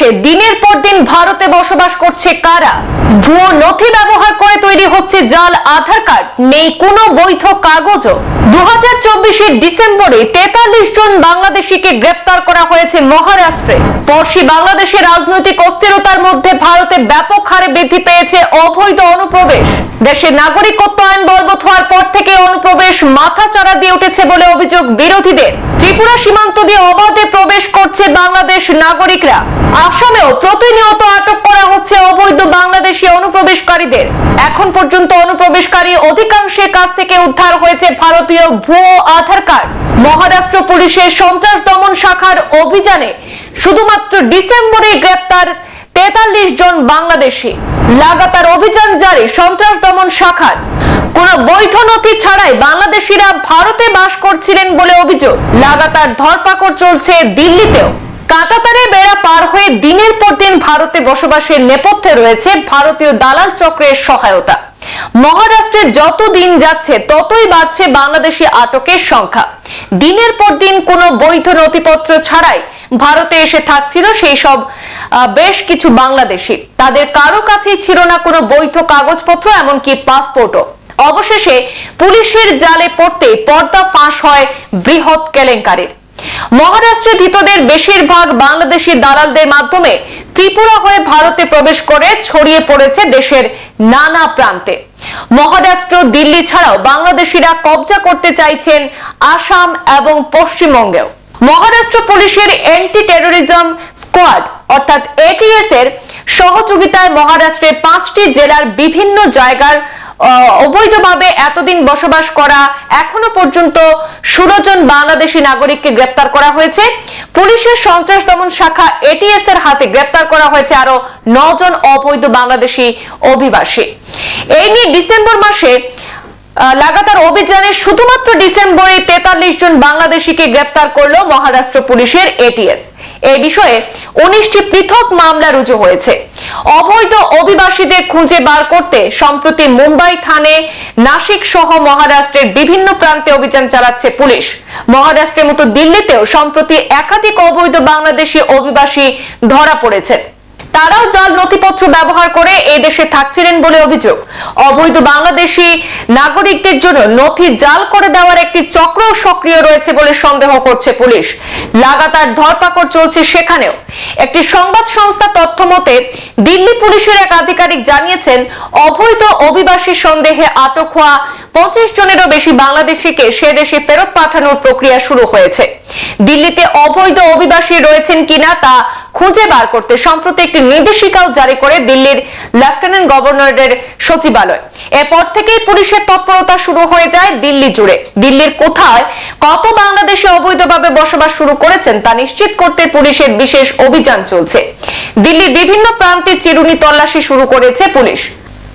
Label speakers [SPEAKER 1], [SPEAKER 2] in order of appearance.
[SPEAKER 1] বাংলাদেশে দিনের পর দিন ভারতে বসবাস করছে কারা? ভুয়ো নথি ব্যবহার করে তৈরি হচ্ছে জাল, আধার কার্ড, নেই কোনো বৈধ কাগজও। দু হাজার ডিসেম্বরে তেতাল্লিশ জন বাংলাদেশিকে গ্রেপ্তার করা হয়েছে মহারাষ্ট্রে। পরশি বাংলাদেশের রাজনৈতিক অস্থিরতার মধ্যে ভারতে ব্যাপক হারে বৃদ্ধি পেয়েছে অবৈধ অনুপ্রবেশ। দেশের নাগরিকত্ব আইন বলবৎ হওয়ার পর থেকে অনুপ্রবেশ মাথা চাড়া দিয়ে উঠেছে বলে অভিযোগ বিরোধীদের। ত্রিপুরা সীমান্ত দিয়ে অবাধে প্রবেশ করছে বাংলাদেশ নাগরিকরা। আসামেও প্রতিনিয়ত আটক করা হচ্ছে অবৈধ বাংলাদেশি অনুপ্রবেশকারীদের। এখন পর্যন্ত অনুপ্রবেশকারী অধিকাংশের কাছ থেকে উদ্ধার হয়েছে ভারতীয় ভুয়ো আধার কার্ড। মহারাষ্ট্র পুলিশের সন্ত্রাস দমন শাখার অভিযানে শুধুমাত্র ডিসেম্বরে গ্রেপ্তার তেতাল্লিশ জন বাংলাদেশি। লাগাতার অভিযান জারি সন্ত্রাস দমন শাখার। কোন বৈধ নথি ছাড়াই বাংলাদেশিরা ভারতে বাস করছিলেন বলে অভিযোগ। লাগাতার ধরপাকড় চলছে দিল্লিতেও। কাটাতারে বেড়া পার হয়ে দিনের পর দিন ভারতে বসবাসের নেপথ্যে রয়েছে ভারতীয় দালাল চক্রের সহায়তা। মহারাষ্ট্রে যত দিন যাচ্ছে, ততই বাড়ছে বাংলাদেশি আটকের সংখ্যা। দিনের পর দিন কোনো বৈধ নথিপত্র ছাড়াই ভারতে এসে থাকছিল সেই সব বেশ কিছু বাংলাদেশি। তাদের কারও কাছেই ছিল না কোনো বৈধ কাগজপত্র, এমনকি পাসপোর্টও। অবশেষে পুলিশের জালে পড়তে পর্দা ফাঁস হয় বৃহৎ কেলেঙ্কারির। মহারাষ্ট্রে ধৃতদের বেশিরভাগ বাংলাদেশি দালালদের মাধ্যমে ত্রিপুরা হয়ে ভারতে প্রবেশ করে ছড়িয়ে পড়েছে দেশের নানা প্রান্তে। মহারাষ্ট্র, দিল্লি ছাড়াও বাংলাদেশিরা কবজা করতে চাইছেন আসাম এবং পশ্চিমবঙ্গেও। মহারাষ্ট্র পুলিশের অ্যান্টি টেরোরিজম স্কোয়াড অর্থাৎ এটিএস এর সহযোগিতায় মহারাষ্ট্রের পাঁচটি জেলার বিভিন্ন জায়গার অবৈধভাবে এতদিন বসবাস করা এখনও পর্যন্ত ষোলো জন বাংলাদেশি নাগরিককে গ্রেপ্তার করা হয়েছে। পুলিশের সন্ত্রাস দমন শাখা এটিএস এর হাতে গ্রেপ্তার করা হয়েছে আরও জন অবৈধ বাংলাদেশি অভিবাসী। এই নিয়ে ডিসেম্বর মাসে লাগাতার অভিযানে শুধুমাত্র ডিসেম্বরে তেতাল্লিশ জন বাংলাদেশিকে গ্রেপ্তার করল মহারাষ্ট্র পুলিশের এটিএস। এই বিষয়ে উনিশটি পৃথক মামলা রুজু হয়েছে। অবৈধ অভিবাসীদের খুঁজে বার করতে সম্প্রতি মুম্বাই থানে নাসিক সহ মহারাষ্ট্রের বিভিন্ন প্রান্তে অভিযান চালাচ্ছে পুলিশ। মহারাষ্ট্রের মতো দিল্লিতেও সম্প্রতি একাধিক অবৈধ বাংলাদেশি অভিবাসী ধরা পড়েছে। তারাও জাল নথিপত্র ব্যবহার করে এই দেশে থাকছিলেন বলে অভিযোগ। অবৈধ বাংলাদেশি নাগরিকদের জন্য নথি জাল করে দেওয়ার একটি চক্র সক্রিয় রয়েছে বলে সন্দেহ করছে পুলিশ। লাগাতার ধরপাকড় চলছে সেখানেও। একটি সংবাদ সংস্থা তথ্য মতে, দিল্লি পুলিশের এক আধিকারিক জানিয়েছেন, অবৈধ অভিবাসী সন্দেহে আটক হওয়া পঁচিশ জনেরও বেশি বাংলাদেশিকে সে দেশে ফেরত পাঠানোর প্রক্রিয়া শুরু হয়েছে। দিল্লিতে অবৈধ অভিবাসী রয়েছেন কিনা তা খুঁজে বার করতে সম্প্রতি একটি নির্দেশিকাও জারি করে দিল্লির লেফটেন্যান্ট গভর্নরের সচিবালয়। এরপর থেকেই পুলিশের তৎপরতা শুরু হয়ে যায় দিল্লি জুড়ে। দিল্লির কোথায় কত বাংলাদেশি অবৈধভাবে বসবাস শুরু করেছেন তা নিশ্চিত করতে পুলিশের বিশেষ অভিযান চলছে। দিল্লির বিভিন্ন প্রান্তে চিরুনি তল্লাশি শুরু করেছে পুলিশ।